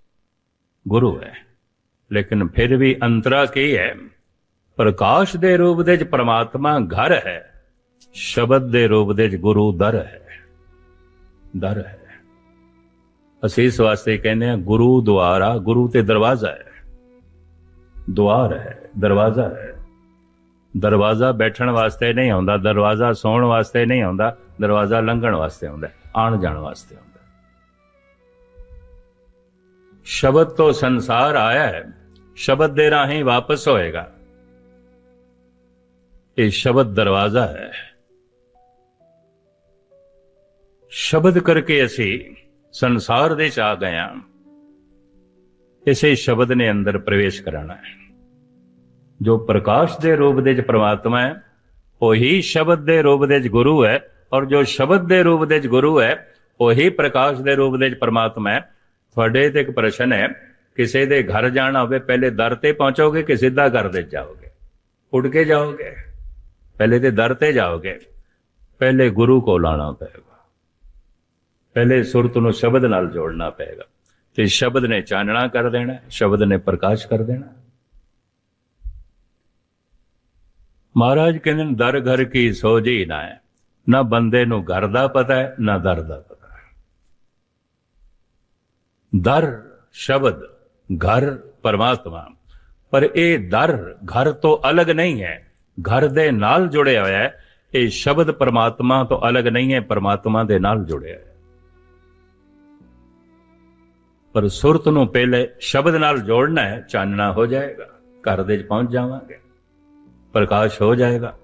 ਗੁਰੂ ਹੈ। ਲੇਕਿਨ ਫਿਰ ਵੀ ਅੰਤਰਾ ਕੀ ਹੈ? ਪ੍ਰਕਾਸ਼ ਦੇ ਰੂਪ ਦੇ ਚ ਪ੍ਰਮਾਤਮਾ ਘਰ ਹੈ, ਸ਼ਬਦ ਦੇ ਰੂਪ ਦੇ ਵਿੱਚ ਗੁਰੂ ਦਰ ਹੈ ਦਰ ਹੈ। ਅਸੀਂ ਇਸ ਵਾਸਤੇ ਕਹਿੰਦੇ ਹਾਂ, ਗੁਰੂ ਦੁਆਰਾ ਗੁਰੂ ਤੇ ਦਰਵਾਜ਼ਾ ਹੈ। ਦੁਆਰ ਹੈ, ਦਰਵਾਜ਼ਾ ਹੈ। ਦਰਵਾਜ਼ਾ ਬੈਠਣ ਵਾਸਤੇ ਨਹੀਂ ਆਉਂਦਾ, ਦਰਵਾਜ਼ਾ ਸੌਣ ਵਾਸਤੇ ਨਹੀਂ ਆਉਂਦਾ, ਦਰਵਾਜ਼ਾ ਲੰਘਣ ਵਾਸਤੇ ਆਉਂਦਾ, ਆਣ ਜਾਣ ਵਾਸਤੇ ਆਉਂਦਾ। ਸ਼ਬਦ ਤੋਂ ਸੰਸਾਰ ਆਇਆ ਹੈ, ਸ਼ਬਦ ਦੇ ਰਾਹੀਂ ਵਾਪਸ ਹੋਏਗਾ। ਇਹ ਸ਼ਬਦ ਦਰਵਾਜ਼ਾ ਹੈ। ਸ਼ਬਦ ਕਰਕੇ ਅਸੀਂ ਸੰਸਾਰ ਦੇ ਚ ਆ ਗਏ ਹਾਂ। ਇਸੇ ਸ਼ਬਦ ਨੇ ਅੰਦਰ ਪ੍ਰਵੇਸ਼ ਕਰਾਣਾ ਹੈ। ਜੋ ਪ੍ਰਕਾਸ਼ ਦੇ ਰੂਪ ਦੇ ਵਿੱਚ ਪ੍ਰਮਾਤਮਾ ਹੈ, ਉਹੀ ਸ਼ਬਦ ਦੇ ਰੂਪ ਦੇ ਵਿੱਚ ਗੁਰੂ ਹੈ ਔਰ ਜੋ ਸ਼ਬਦ ਦੇ ਰੂਪ ਦੇ ਵਿੱਚ ਗੁਰੂ ਹੈ, ਉਹੀ ਪ੍ਰਕਾਸ਼ ਦੇ ਰੂਪ ਦੇ ਵਿੱਚ ਪ੍ਰਮਾਤਮਾ ਹੈ। ਤੁਹਾਡੇ ਤੇ ਇੱਕ ਪ੍ਰਸ਼ਨ ਹੈ, ਕਿਸੇ ਦੇ ਘਰ ਜਾਣਾ ਹੋਵੇ, ਪਹਿਲੇ ਦਰ ਤੇ ਪਹੁੰਚੋਗੇ ਕਿ ਸਿੱਧਾ ਘਰ ਦੇ ਜਾਓਗੇ? ਉੱਡ ਕੇ ਜਾਓਗੇ? ਪਹਿਲੇ ਤੇ ਦਰ ਤੇ ਜਾਓਗੇ ਪਹਿਲੇ ਗੁਰੂ ਕੋਲ ਆਣਾ ਪਏਗਾ। ਪਹਿਲੇ ਸੁਰਤ ਨੂੰ ਸ਼ਬਦ ਨਾਲ ਜੋੜਨਾ ਪਏਗਾ। ਤੇ ਸ਼ਬਦ ਨੇ ਚਾਨਣਾ ਕਰ ਦੇਣਾ ਸ਼ਬਦ ਨੇ ਪ੍ਰਕਾਸ਼ ਕਰ ਦੇਣਾ। ਮਹਾਰਾਜ ਕਹਿੰਦੇ ਨੇ, ਦਰ ਘਰ ਕੀ ਸੋਝੀ ਨਾ ਹੈ। ਨਾ ਬੰਦੇ ਨੂੰ ਘਰ ਦਾ ਪਤਾ ਹੈ ਨਾ ਦਰ ਦਾ ਪਤਾ ਹੈ। ਦਰ ਸ਼ਬਦ ਘਰ ਪਰਮਾਤਮਾ। ਪਰ ਇਹ ਦਰ ਘਰ ਤੋਂ ਅਲੱਗ ਨਹੀਂ ਹੈ। ਘਰ ਦੇ ਨਾਲ ਜੁੜਿਆ ਹੋਇਆ ਹੈ, ਇਹ ਸ਼ਬਦ ਪਰਮਾਤਮਾ ਤੋਂ ਅਲੱਗ ਨਹੀਂ ਹੈ, ਪਰਮਾਤਮਾ ਦੇ ਨਾਲ ਜੁੜਿਆ ਹੈ। ਪਰ ਸੁਰਤ ਨੂੰ ਪਹਿਲੇ ਸ਼ਬਦ ਨਾਲ ਜੋੜਨਾ ਹੈ, ਚਾਨਣਾ ਹੋ ਜਾਏਗਾ, ਘਰ ਦੇ ਵਿੱਚ ਪਹੁੰਚ ਜਾਵਾਂਗੇ। ਪ੍ਰਕਾਸ਼ ਹੋ ਜਾਏਗਾ।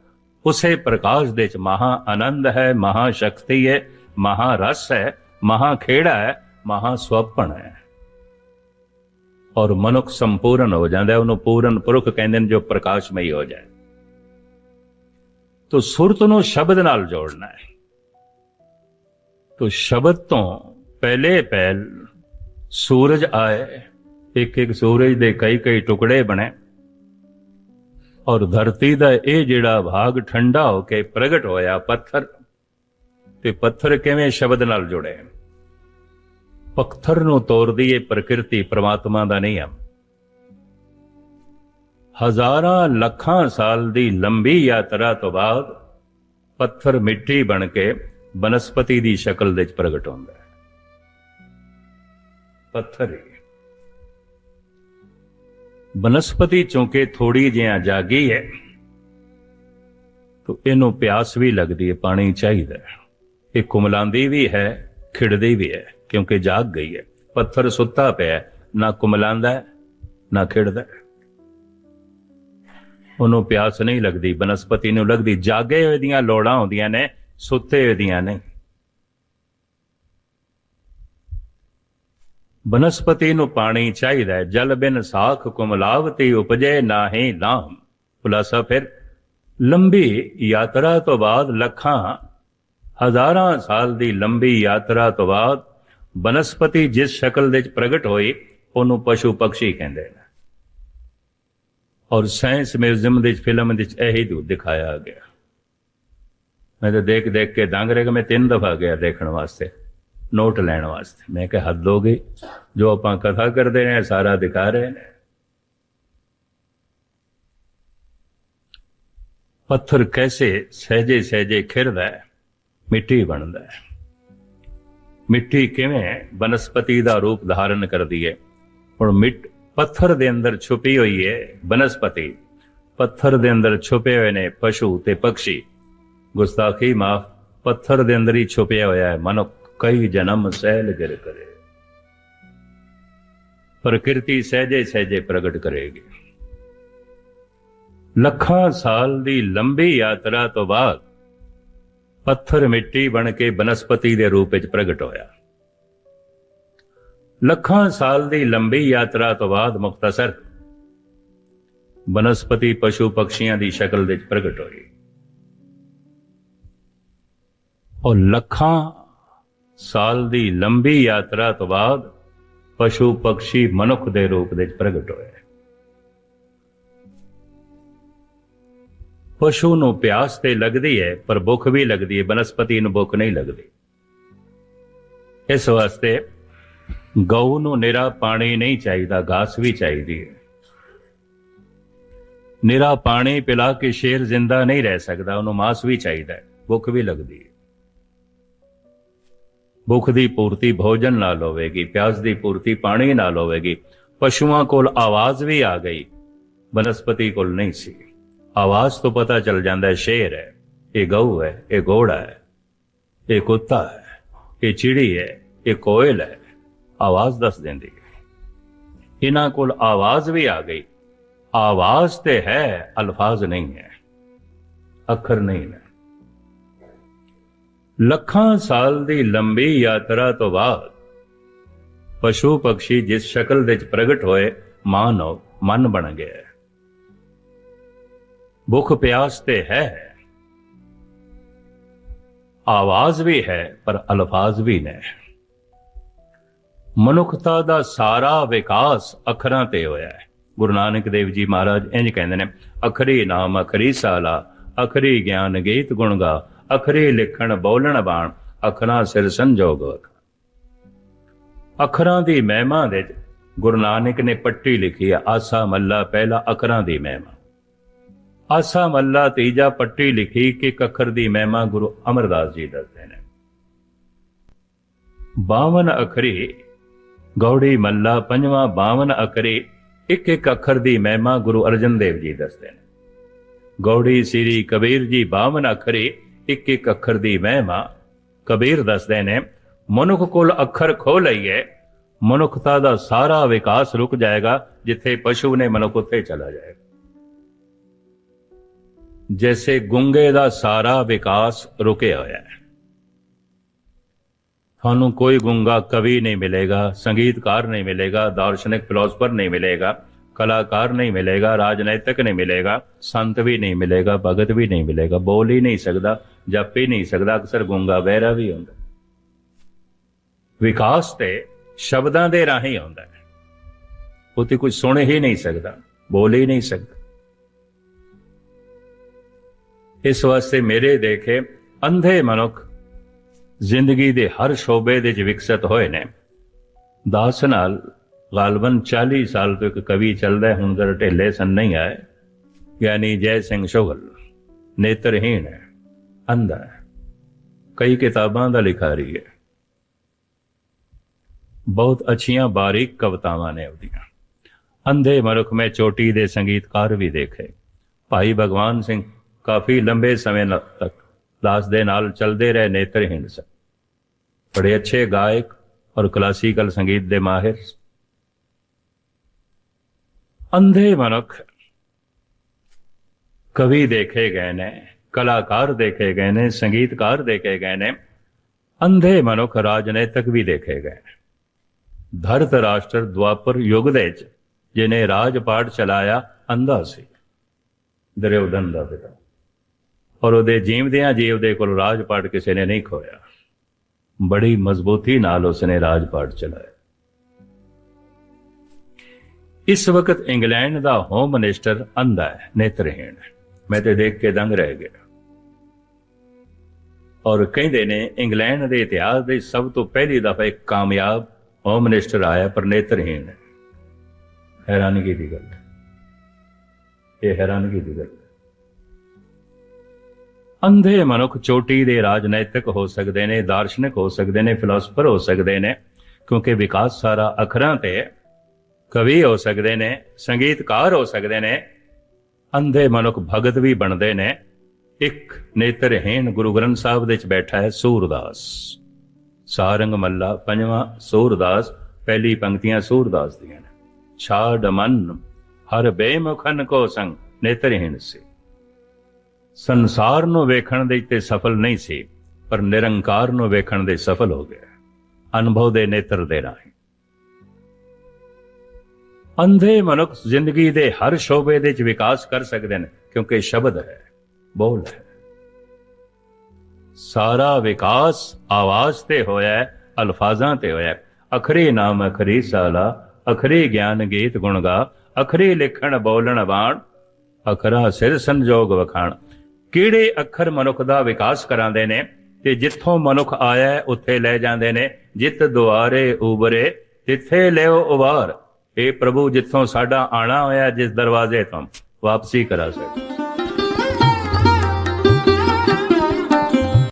ਉਸੇ ਪ੍ਰਕਾਸ਼ ਦੇ ਵਿੱਚ ਮਹਾ ਆਨੰਦ ਹੈ, ਮਹਾ ਸ਼ਕਤੀ ਹੈ, ਮਹਾ ਰਸ ਹੈ, ਮਹਾ ਖੇੜਾ ਹੈ, ਮਹਾ ਸਵਪਨ ਹੈ। ਔਰ ਮਨੁੱਖ ਸੰਪੂਰਨ ਹੋ ਜਾਂਦਾ ਹੈ, ਉਹਨੂੰ ਪੂਰਨ ਪੁਰਖ ਕਹਿੰਦੇ ਨੇ ਜੋ ਪ੍ਰਕਾਸ਼ਮਈ ਹੋ ਜਾਏ। ਤੋ ਸੁਰਤ ਨੂੰ ਸ਼ਬਦ ਨਾਲ ਜੋੜਨਾ ਹੈ। ਤੋ ਸ਼ਬਦ ਤੋਂ ਪਹਿਲੇ ਪਹਿਲ ਸੂਰਜ ਆਏ, ਇੱਕ ਇੱਕ ਸੂਰਜ ਦੇ ਕਈ ਕਈ ਟੁਕੜੇ ਬਣੇ। ਔਰ ਧਰਤੀ ਦਾ ਇਹ ਜਿਹੜਾ ਭਾਗ ਠੰਡਾ ਹੋ ਕੇ ਪ੍ਰਗਟ ਹੋਇਆ ਪੱਥਰ, ਤੇ ਪੱਥਰ ਕਿਵੇਂ ਸ਼ਬਦ ਨਾਲ ਜੁੜੇ? ਪੱਥਰ ਨੂੰ ਤੋੜਦੀ ਇਹ ਪ੍ਰਕਿਰਤੀ ਪ੍ਰਮਾਤਮਾ ਦਾ ਨਹੀਂ ਆ। ਹਜ਼ਾਰਾਂ ਲੱਖਾਂ ਸਾਲ ਦੀ ਲੰਬੀ ਯਾਤਰਾ ਤੋਂ ਬਾਅਦ ਪੱਥਰ ਮਿੱਟੀ ਬਣ ਕੇ ਬਨਸਪਤੀ ਦੀ ਸ਼ਕਲ ਵਿੱਚ ਪ੍ਰਗਟ ਹੁੰਦਾ ਹੈ। ਪੱਥਰ ਹੀ ਬਨਸਪਤੀ ਚੌਂਕੇ ਥੋੜੀ ਜਿਹਾ ਜਾਗੀ ਹੈ, ਤਾਂ ਇਹਨੂੰ ਪਿਆਸ ਵੀ ਲੱਗਦੀ ਹੈ, ਪਾਣੀ ਚਾਹੀਦਾ ਹੈ। ਇਹ ਕੁਮਲਾਂਦੀ ਵੀ ਹੈ, ਖਿੜਦੀ ਵੀ ਹੈ, ਕਿਉਂਕਿ ਜਾਗ ਗਈ ਹੈ। ਪੱਥਰ ਸੁੱਤਾ ਪਿਆ ਨਾ ਕੁਮਲਾਂਦਾ ਨਾ ਖਿੜਦਾ ਹੈ। ਉਹਨੂੰ ਪਿਆਸ ਨਹੀਂ ਲੱਗਦੀ, ਬਨਸਪਤੀ ਨੂੰ ਲੱਗਦੀ। ਜਾਗੇ ਹੋਏ ਦੀਆਂ ਲੋੜਾਂ ਹੁੰਦੀਆਂ ਨੇ, ਸੁੱਤੇ ਹੋਏ ਦੀਆਂ ਨਹੀਂ ਬਨਸਪਤੀ ਨੂੰ ਪਾਣੀ ਚਾਹੀਦਾ ਹੈ। ਜਲ ਬਿਨ ਸਾਖ ਕੁਮਲਾਵਤੀ ਉਪਜੇ ਨਾਹੀ ਨਾਮ ਖੁਲਾਸਾ ਫਿਰ, ਲੰਬੀ ਯਾਤਰਾ ਤੋਂ ਬਾਅਦ ਲੱਖਾਂ, ਹਜ਼ਾਰਾਂ ਸਾਲ ਦੀ ਲੰਬੀ ਯਾਤਰਾ ਤੋਂ ਬਾਅਦ ਬਨਸਪਤੀ ਜਿਸ ਸ਼ਕਲ ਦੇ ਵਿੱਚ ਪ੍ਰਗਟ ਹੋਈ, ਉਹਨੂੰ ਪਸ਼ੂ ਪਕਸ਼ੀ ਕਹਿੰਦੇ ਨੇ। ਔਰ ਸਾਇੰਸ ਮਿਊਜ਼ੀਅਮ ਦੇ ਵਿੱਚ, ਫਿਲਮ ਦੇ ਵਿੱਚ ਇਹੀ ਦੁ ਦਿਖਾਇਆ ਗਿਆ। ਮੈਂ ਤਾਂ ਦੇਖ ਦੇਖ ਕੇ ਦੰਗ ਰਿਹਾ ਕਿ ਮੈਂ ਤਿੰਨ ਦਫਾ ਗਿਆ ਦੇਖਣ ਵਾਸਤੇ, ਨੋਟ ਲੈਣ ਵਾਸਤੇ। ਮੈਂ ਕਿਹਾ, ਹੱਦ ਹੋ ਗਈ। ਜੋ ਆਪਾਂ ਕਥਾ ਕਰਦੇ ਨੇ ਸਾਰਾ ਦਿਖਾ ਰਹੇ ਨੇ। ਪੱਥਰ ਕੈਸੇ ਸਹਜੇ ਸਹਜੇ ਖਿਰਦਾ ਹੈ, ਮਿੱਟੀ ਬਣਦਾ ਹੈ। ਮਿੱਟੀ ਕਿਵੇਂ ਬਨਸਪਤੀ ਦਾ ਰੂਪ ਧਾਰਨ ਕਰਦੀ ਹੈ। ਹੁਣ ਮਿੱਟ ਪੱਥਰ ਦੇ ਅੰਦਰ ਛੁਪੀ ਹੋਈ ਹੈ ਬਨਸਪਤੀ। ਪੱਥਰ ਦੇ ਅੰਦਰ ਛੁਪੇ ਹੋਏ ਨੇ ਪਸ਼ੂ ਤੇ ਪੰਛੀ। ਗੁਸਤਾਖੀ ਮਾਫ, ਪੱਥਰ ਦੇ ਅੰਦਰ ਹੀ ਛੁਪਿਆ ਹੋਇਆ ਹੈ ਮਨੁੱਖ। ਕਈ ਜਨਮ ਸਹਿਲ ਗਿਰ ਕਰੇ। ਪ੍ਰਕਿਰਤੀ ਸਹਜੇ ਸਹਜੇ ਪ੍ਰਗਟ ਕਰੇਗੀ। ਲੱਖਾਂ ਸਾਲ ਦੀ ਲੰਬੀ ਯਾਤਰਾ ਤੋਂ ਬਾਅਦ ਪੱਥਰ ਮਿੱਟੀ ਬਣ ਕੇ ਬਨਸਪਤੀ ਦੇ ਰੂਪ ਵਿੱਚ ਪ੍ਰਗਟ ਹੋਇਆ। ਲੱਖਾਂ ਸਾਲ ਦੀ ਲੰਬੀ ਯਾਤਰਾ ਤੋਂ ਬਾਅਦ ਮੁਖਤਸਰ ਬਨਸਪਤੀ ਪਸ਼ੂ ਪਕਸ਼ੀਆਂ ਦੀ ਸ਼ਕਲ ਵਿੱਚ ਪ੍ਰਗਟ ਹੋਈ। ਔਰ ਲੱਖਾਂ ਸਾਲ ਦੀ ਲੰਬੀ ਯਾਤਰਾ ਤੋਂ ਬਾਅਦ ਪਸ਼ੂ ਪਕਸ਼ੀ ਮਨੁੱਖ ਦੇ ਰੂਪ ਵਿੱਚ ਪ੍ਰਗਟ ਹੋਏ। ਪਸ਼ੂ ਨੂੰ ਪਿਆਸ ਤੇ ਲੱਗਦੀ ਹੈ, ਪਰ ਭੁੱਖ ਵੀ ਲੱਗਦੀ ਹੈ, ਬਨਸਪਤੀ ਨੂੰ ਭੁੱਖ ਨਹੀਂ ਲੱਗਦੀ। ਇਸ ਵਾਸਤੇ ਗਊ ਨੂੰ ਨਿਰਾ ਪਾਣੀ ਨਹੀਂ ਚਾਹੀਦਾ, ਘਾਸ ਵੀ ਚਾਹੀਦੀ ਹੈ। ਨਿਰਾ ਪਾਣੀ ਪਿਲਾ ਕੇ ਸ਼ੇਰ ਜ਼ਿੰਦਾ ਨਹੀਂ ਰਹਿ ਸਕਦਾ, ਉਹਨੂੰ ਮਾਸ ਵੀ ਚਾਹੀਦਾ ਹੈ, ਭੁੱਖ ਵੀ ਲੱਗਦੀ ਹੈ। ਭੁੱਖ ਦੀ ਪੂਰਤੀ ਭੋਜਨ ਨਾਲ ਹੋਵੇਗੀ, ਪਿਆਸ ਦੀ ਪੂਰਤੀ ਪਾਣੀ ਨਾਲ ਹੋਵੇਗੀ। ਪਸ਼ੂਆਂ ਕੋਲ ਆਵਾਜ਼ ਵੀ ਆ ਗਈ, ਬਨਸਪਤੀ ਕੋਲ ਨਹੀਂ ਸੀ। ਆਵਾਜ਼ ਤੋਂ ਪਤਾ ਚੱਲ ਜਾਂਦਾ ਹੈ, ਸ਼ੇਰ ਹੈ, ਇਹ ਗਊ ਹੈ, ਇਹ ਘੋੜਾ ਹੈ, ਇਹ ਕੁੱਤਾ ਹੈ, ਇਹ ਚਿੜੀ ਹੈ, ਇਹ ਕੋਇਲ ਹੈ। ਆਵਾਜ਼ ਦੱਸ ਦਿੰਦੀ ਹੈ ਇਹਨਾਂ ਕੋਲ ਆਵਾਜ਼ ਵੀ ਆ ਗਈ। ਆਵਾਜ਼ ਤੇ ਹੈ, ਅਲਫਾਜ਼ ਨਹੀਂ ਹੈ। ਅੱਖਰ ਨਹੀਂ ਨੇ। ਲੱਖਾਂ ਸਾਲ ਦੀ ਲੰਬੀ ਯਾਤਰਾ ਤੋਂ ਬਾਅਦ ਪਸ਼ੂ ਪਕਸ਼ੀ ਜਿਸ ਸ਼ਕਲ ਵਿੱਚ ਪ੍ਰਗਟ ਹੋਏ, ਮਾਨਵ ਮਨ ਬਣ ਗਿਆ ਭੁੱਖ ਪਿਆਸ ਤੇ ਹੈ। ਆਵਾਜ਼ ਵੀ ਹੈ, ਪਰ ਅਲਫਾਜ਼ ਵੀ ਨੇ। ਮਨੁੱਖਤਾ ਦਾ ਸਾਰਾ ਵਿਕਾਸ ਅੱਖਰਾਂ ਤੇ ਹੋਇਆ ਹੈ। ਗੁਰੂ ਨਾਨਕ ਦੇਵ ਜੀ ਮਹਾਰਾਜ ਇੰਜ ਕਹਿੰਦੇ ਨੇ, ਅਖਰੀ ਨਾਮ, ਅਖਰੀ ਸਾਲਾ, ਅਖਰੀ ਗਿਆਨ ਗੀਤ ਗੁਣ ਗਾ, ਅਖਰੀ ਲਿਖਣ ਬੋਲਣ ਬਾਣ, ਅੱਖਰਾਂ ਸਿਰ ਸੰਜੋਗ ਅੱਖਰਾਂ ਦੀ ਮਹਿਮਾ ਦੇ ਗੁਰੂ ਨਾਨਕ ਨੇ ਪੱਟੀ ਲਿਖੀ ਹੈ ਆਸਾ ਮੱਲਾ ਪਹਿਲਾ ਅੱਖਰਾਂ ਦੀ ਮਹਿਮਾ। ਆਸਾ ਮੱਲਾ ਤੀਜਾ ਪੱਟੀ ਲਿਖੀ ਕਿ ਇੱਕ ਅੱਖਰ ਦੀ ਮਹਿਮਾ ਗੁਰੂ ਅਮਰਦਾਸ ਜੀ ਦੱਸਦੇ ਨੇ। 52 ਅੱਖਰੀ ਗੌੜੀ ਮੱਲਾ ਪੰਜਵਾਂ 52 ਅੱਖਰੀ ਇੱਕ ਇੱਕ ਅੱਖਰ ਦੀ ਮਹਿਮਾ ਗੁਰੂ ਅਰਜਨ ਦੇਵ ਜੀ ਦੱਸਦੇ ਨੇ। ਗੌੜੀ ਸ੍ਰੀ ਕਬੀਰ ਜੀ 52 ਅੱਖਰੀ ਇੱਕ ਇੱਕ ਅੱਖਰ ਦੀ ਮਹਿਮਾ, ਕਬੀਰ ਦੱਸਦੇ ਨੇ, ਮਨੁੱਖ ਕੋਲ ਅੱਖਰ ਖੋ ਲਈਏ, ਮਨੁੱਖਤਾ ਦਾ ਸਾਰਾ ਵਿਕਾਸ ਰੁਕ ਜਾਏਗਾ, ਜਿੱਥੇ ਪਸ਼ੂ ਨੇ ਮਨੁੱਖ ਉੱਥੇ ਚਲਾ ਜਾਏਗਾ ਜੈਸੇ ਗੁੰਗੇ ਦਾ ਸਾਰਾ ਵਿਕਾਸ ਰੁਕਿਆ ਹੋਇਆ ਹੈ। ਤੁਹਾਨੂੰ ਕੋਈ ਗੁੰਗਾ ਕਵੀ ਨਹੀਂ ਮਿਲੇਗਾ, ਸੰਗੀਤਕਾਰ ਨਹੀਂ ਮਿਲੇਗਾ, ਦਾਰਸ਼ਨਿਕ ਫਿਲਾਸਫਰ ਨਹੀਂ ਮਿਲੇਗਾ, ਕਲਾਕਾਰ ਨਹੀਂ ਮਿਲੇਗਾ, ਰਾਜਨੀਤਿਕ ਨਹੀਂ ਮਿਲੇਗਾ, ਸੰਤ ਵੀ ਨਹੀਂ ਮਿਲੇਗਾ, ਭਗਤ ਵੀ ਨਹੀਂ ਮਿਲੇਗਾ, ਬੋਲ ਹੀ ਨਹੀਂ ਸਕਦਾ, ਜਪ ਹੀ ਨਹੀਂ ਸਕਦਾ, ਅਕਸਰ ਗੁੰਗਾ ਬਹਿਰਾ ਵੀ ਹੁੰਦਾ। ਵਿਕਾਸ ਤੇ ਸ਼ਬਦਾਂ ਦੇ ਰਾਹੀਂ ਆਉਂਦਾ ਹੈ। ਉਹ ਤੇ ਕੁਝ ਸੁਣ ਹੀ ਨਹੀਂ ਸਕਦਾ, ਬੋਲ ਹੀ ਨਹੀਂ ਸਕਦਾ। ਇਸ ਵਾਸਤੇ ਮੇਰੇ ਦੇਖੇ ਅੰਧੇ ਮਨੁੱਖ ਜ਼ਿੰਦਗੀ ਦੇ ਹਰ ਸ਼ੋਬੇ ਦੇ ਵਿੱਚ ਵਿਕਸਿਤ ਹੋਏ ਨੇ। ਦਾਸ ਨਾਲ ਗਾਲਬਨ 40 ਸਾਲ ਤੋਂ ਇੱਕ ਕਵੀ ਚੱਲਦਾ ਹੁਣ ਜ਼ਰਾ ਢਿੱਲੇ ਸਨ ਨਹੀਂ ਆਏ। ਯਾਨੀ ਜੈ ਸਿੰਘ ਸ਼ੋਗਲ ਨੇਤਰਹੀਣ ਹੈ, ਅੰਧਾ ਹੈ, ਕਈ ਕਿਤਾਬਾਂ ਦਾ ਲਿਖਾਰੀ ਹੈ। ਬਹੁਤ ਅੱਛੀਆਂ ਬਾਰੀਕ ਕਵਿਤਾਵਾਂ ਨੇ ਉਹਦੀਆਂ। ਅੰਧੇ ਮਨੁੱਖ ਮੈਂ ਚੋਟੀ ਦੇ ਸੰਗੀਤਕਾਰ ਵੀ ਦੇਖੇ। ਭਾਈ ਭਗਵਾਨ ਸਿੰਘ ਕਾਫੀ ਲੰਬੇ ਸਮੇਂ ਤੱਕ ਦਾਸ ਦੇ ਨਾਲ ਚੱਲਦੇ ਰਹੇ ਨੇਤਰਹੀਣ ਸਨ। ਬੜੇ ਅੱਛੇ ਗਾਇਕ ਔਰ ਕਲਾਸੀਕਲ ਸੰਗੀਤ ਦੇ ਮਾਹਿਰ। ਅੰਧੇ ਮਨੁੱਖ ਕਵੀ ਦੇਖੇ ਗਏ ਨੇ, ਕਲਾਕਾਰ ਦੇਖੇ ਗਏ ਨੇ, ਸੰਗੀਤਕਾਰ ਦੇਖੇ ਗਏ ਨੇ, ਅੰਧੇ ਮਨੁੱਖ ਰਾਜਨੀਤਿਕ ਵੀ ਦੇਖੇ ਗਏ ਨੇ। ਧਰਤ ਰਾਸ਼ਟਰ ਦੁਆਪਰ ਯੁੱਗ ਦੇ ਵਿੱਚ ਜਿਨੇ ਰਾਜਪਾਟ ਚਲਾਇਆ, ਅੰਧਾ ਸੀ। ਦਰਿਉਦਨ ਦਾ ਪਿਤਾ ਔਰ ਉਹਦੇ ਜੀਵਦਿਆਂ ਜੀਵ ਦੇ ਕੋਲ ਰਾਜਪਾਟ ਕਿਸੇ ਨੇ ਨਹੀਂ ਖੋਇਆ। ਬੜੀ ਮਜ਼ਬੂਤੀ ਨਾਲ ਉਸਨੇ ਰਾਜਪਾਟ ਚਲਾਇਆ ਇਸ ਵਕਤ ਇੰਗਲੈਂਡ ਦਾ ਹੋਮ ਮਿਨਿਸਟਰ ਅੰਧਾ ਹੈ ਨੇਤਰਹੀਣ ਹੈ ਮੈਂ ਤੇ ਦੇਖ ਕੇ ਦੰਗ ਰਹਿ ਗਿਆ ਔਰ ਕਹਿੰਦੇ ਨੇ ਇੰਗਲੈਂਡ ਦੇ ਇਤਿਹਾਸ ਦੇ ਸਭ ਤੋਂ ਪਹਿਲੀ ਦਫਾ ਇੱਕ ਕਾਮਯਾਬ ਹੋਮ ਮਿਨਿਸਟਰ ਆਇਆ ਪਰ ਨੇਤਰਹੀਣ ਹੈ ਹੈਰਾਨਗੀ ਦੀ ਗੱਲ ਇਹ ਹੈਰਾਨਗੀ ਦੀ ਗੱਲ ਅੰਧੇ ਮਨੁੱਖ ਚੋਟੀ ਦੇ ਰਾਜਨੀਤਿਕ ਹੋ ਸਕਦੇ ਨੇ, ਦਾਰਸ਼ਨਿਕ ਹੋ ਸਕਦੇ ਨੇ, ਫਿਲਾਸਫਰ ਹੋ ਸਕਦੇ ਨੇ, ਕਿਉਂਕਿ ਵਿਕਾਸ ਸਾਰਾ ਅੱਖਰਾਂ ਤੇ ਕਵੀ ਹੋ ਸਕਦੇ ਨੇ, ਸੰਗੀਤਕਾਰ ਹੋ ਸਕਦੇ ਨੇ, ਅੰਧੇ ਮਨੁੱਖ ਭਗਤ ਵੀ ਬਣਦੇ ਨੇ। ਇੱਕ ਨੇਤਰਹੀਣ ਗੁਰੂ ਗ੍ਰੰਥ ਸਾਹਿਬ ਦੇ ਵਿੱਚ ਬੈਠਾ ਹੈ ਸੂਰਦਾਸ। ਸਾਰੰਗ ਮੱਲਾ ਪੰਜਵਾਂ ਸੂਰਦਾਸ, ਪਹਿਲੀ ਪੰਕਤੀਆਂ ਸੂਰਦਾਸ ਦੀਆਂ ਨੇ। ਛਾੜ ਮਨ, ਹਰ ਬੇਮੁਖਨ ਕੋ ਸੰਗ, ਨੇਤਰਹੀਣ ਸੀ। ਸੰਸਾਰ ਨੂੰ ਵੇਖਣ ਦੇ ਤੇ ਸਫਲ ਨਹੀਂ ਸੀ, ਪਰ ਨਿਰੰਕਾਰ ਨੂੰ ਵੇਖਣ ਦੇ ਸਫਲ ਹੋ ਗਿਆ। ਅਨੁਭਵ ਦੇ ਨੇਤਰ ਦੇ ਰਾਹੀਂ। ਅੰਧੇ ਮਨੁੱਖ ਜ਼ਿੰਦਗੀ ਦੇ ਹਰ ਸ਼ੋਬੇ ਦੇ ਵਿੱਚ ਵਿਕਾਸ ਕਰ ਸਕਦੇ ਨੇ, ਕਿਉਂਕਿ ਸ਼ਬਦ ਹੈ, ਬੋਲ ਹੈ। ਸਾਰਾ ਵਿਕਾਸ ਆਵਾਜ਼ ਤੇ ਹੋਇਆ ਅਲਫਾਜ਼ਾਂ ਤੇ ਹੋਇਆ ਅਖਰੀ ਨਾਮ, ਅਖਰੀ ਸਾਲਾ, ਅਖਰੀ ਗਿਆਨ ਗੀਤ ਗੁਣਗਾ ਅਖਰੀ ਲਿਖਣ, ਬੋਲਣ ਬਾਣ ਅਖਰਾ ਸਿਰ ਸੰਜੋਗ ਵਖਾਣ। ਕਿਹੜੇ ਅੱਖਰ ਮਨੁੱਖ ਦਾ ਵਿਕਾਸ ਕਰਾਉਂਦੇ ਨੇ? ਤੇ ਜਿੱਥੋਂ ਮਨੁੱਖ ਆਇਆ ਉੱਥੇ ਲੈ ਜਾਂਦੇ ਨੇ। ਜਿੱਤ ਦੁਆਰੇ ਉਬਰੇ, ਤਿੱਥੇ ਲਿਓ ਉਵਾਰ ਇਹ ਪ੍ਰਭੂ ਜਿੱਥੋਂ ਸਾਡਾ ਆਣਾ ਹੋਇਆ, ਜਿਸ ਦਰਵਾਜ਼ੇ ਤੋਂ। ਵਾਪਸੀ ਕਰਾ ਸਕਦੇ